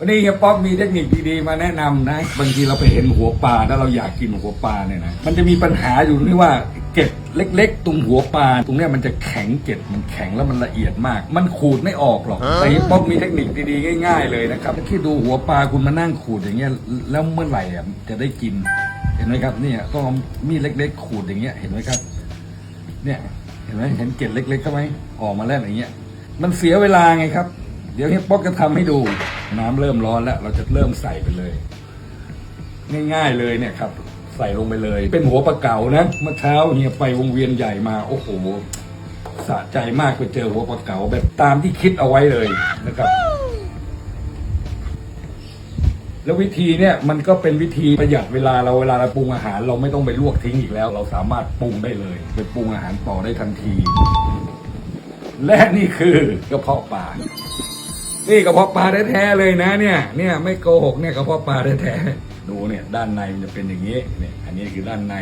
วันนี้เฮียป๊อกมีเทคนิคดีๆมาแนะนำนะบางทีเราไปเห็นหัวปลาถ้าเราอยากกินหัวปลาเนี่ยนะมันจะมีปัญหาอยู่ที่ว่าเกล็ดเล็ก ๆ ตรงหัวปลาตรงเนี้ยมันจะแข็งเกล็ดมันแข็งแล้วมันละเอียดมาก มันขูดไม่ออกหรอกแต่เฮียป๊อกมีเทคนิคดีๆง่าย ๆเลยนะครับถ้าคิดดูหัวปลาคุณมานั่งขูดอย่างเงี้ยแล้วเมื่อไหร่อะจะได้กิน เห็นไหมครับเนี่ยต้องเอามีดเล็ก ๆ ขูดอย่างเงี้ยเห็นไหมครับ เนี่ยเห็นไหมเห็นเกล็ดเล็กๆเข้าไหมออกมาแล้วอย่างเงี้ย มันเสียเวลาไงครับ เดี๋ยวเฮียป๊อกจะทำให้ดู น้ำเริ่มร้อนแล้ว เราจะเริ่มใส่ไปเลย ง่ายๆเลยเนี่ยครับ ใส่ลงไปเลย เป็นหัวปลาเก๋านะเมื่อเช้าเฮียไปวงเวียนใหญ่มา โอ้โหสะใจมากไปเจอหัวปลาเก๋าแบบตามที่คิดเอาไว้เลยนะครับ แล้ววิธีเนี่ยมันก็เป็นวิธีประหยัดเวลาเราเวลาเราปรุงอาหาร เราไม่ต้องไปลวกทิ้งอีกแล้ว เราสามารถปรุงได้เลยไปปรุงอาหารต่อได้ทันที และนี่คือกระเพาะปลา นี่กระเพาะปลาแท้ๆเลยนะเนี่ย เนี่ยไม่โกหกเนี่ยกระเพาะปลาแท้ๆดูเนี่ยด้านในมันจะเป็นอย่างนี้เนี่ยอันนี้คือด้านใน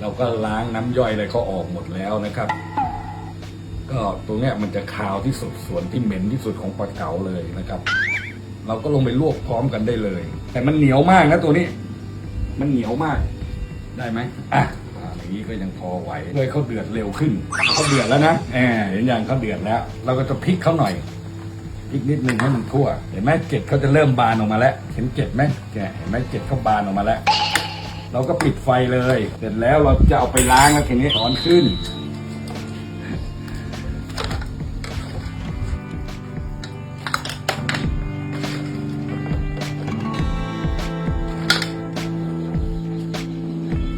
เราก็ล้างน้ำย่อยอะไรเขาออกหมดแล้วนะครับ ก็ตรงเนี้ยมันจะคาวที่สุดส่วนที่เหม็นที่สุดของปลาเก๋าเลยนะครับ เราก็ลงไปลวกพร้อมกันได้เลย แต่มันเหนียวมากนะตัวนี้ มันเหนียวมากได้ไหมอะอย่างนี้ก็ยังพอไหวเลยเขาเดือดเร็วขึ้นเขาเดือดแล้วนะแหมเห็นอย่างเขาเดือดแล้ว เราก็จะพลิกเขาหน่อย พลิกนิดนึงให้มันทั่ว เห็นไหมเกล็ดเขาจะเริ่มบานออกมาแล้ว เห็นเกล็ดไหมเนี่ยเห็นไหมเกล็ดเขาบานออกมาแล้ว เราก็ปิดไฟเลย เสร็จแล้วเราจะเอาไปล้างแล้วทีนี้ถอนขึ้น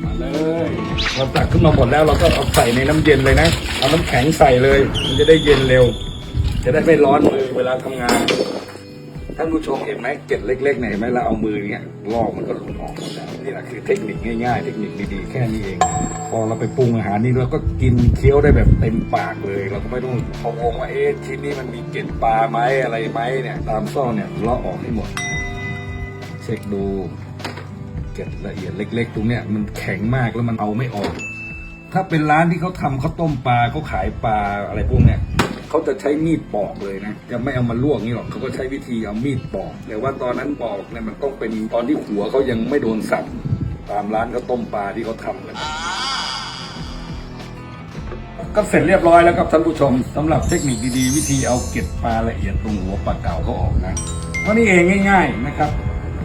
มาเลยเราตักขึ้นมาหมดแล้วเราก็เอาใส่ในน้ำเย็นเลยนะ เอาน้ำแข็งใส่เลย มันจะได้เย็นเร็ว จะได้ไม่ร้อนมือเวลาทำงาน ท่านผู้ชมเห็นไหมเกล็ดเล็กๆเนี่ยเห็นไหมเราเอามือเงี้ยลอกมันก็หลุดออกหมดแล้วนี่แหละคือเทคนิคง่ายๆ เทคนิคดีๆแค่นี้เอง พอเราไปปรุงอาหารนี่เราก็กินเคี้ยวได้แบบเต็มปากเลย เราก็ไม่ต้องพะวงว่าเอ๊ะชิ้นนี้มันมีเกล็ดปลาไหมอะไรไหมเนี่ยตามซ่องเนี่ยเลาะออกให้หมด เช็คดูเกล็ดละเอียดเล็ก ๆ ตรงเนี้ยมันแข็งมากแล้วมันเอาไม่ออก ถ้าเป็นร้านที่เขาทำข้าวต้มปลาเขาขายปลาอะไรพวกเนี้ย เขาจะใช้มีดปอกเลยนะจะไม่เอามาลวกนี่หรอกเขาก็ใช้วิธีเอามีดปอก แต่ว่าตอนนั้นปอกเนี่ยมันต้องเป็นตอนที่หัวเขายังไม่โดนสับตามร้านข้าต้มปลาที่เขาทำกันก็เสร็จเรียบร้อยแล้วครับท่านผู้ชมสำหรับเทคนิคดีๆ วิธีเอาเกล็ดปลาละเอียดตรงหัวปลาเก่าเขาออกนะวันนี้เองง่าย ๆนะครับ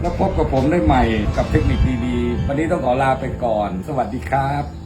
แล้วพบกับผมได้ใหม่กับเทคนิคดีๆ วันนี้ต้องขอลาไปก่อน สวัสดีครับ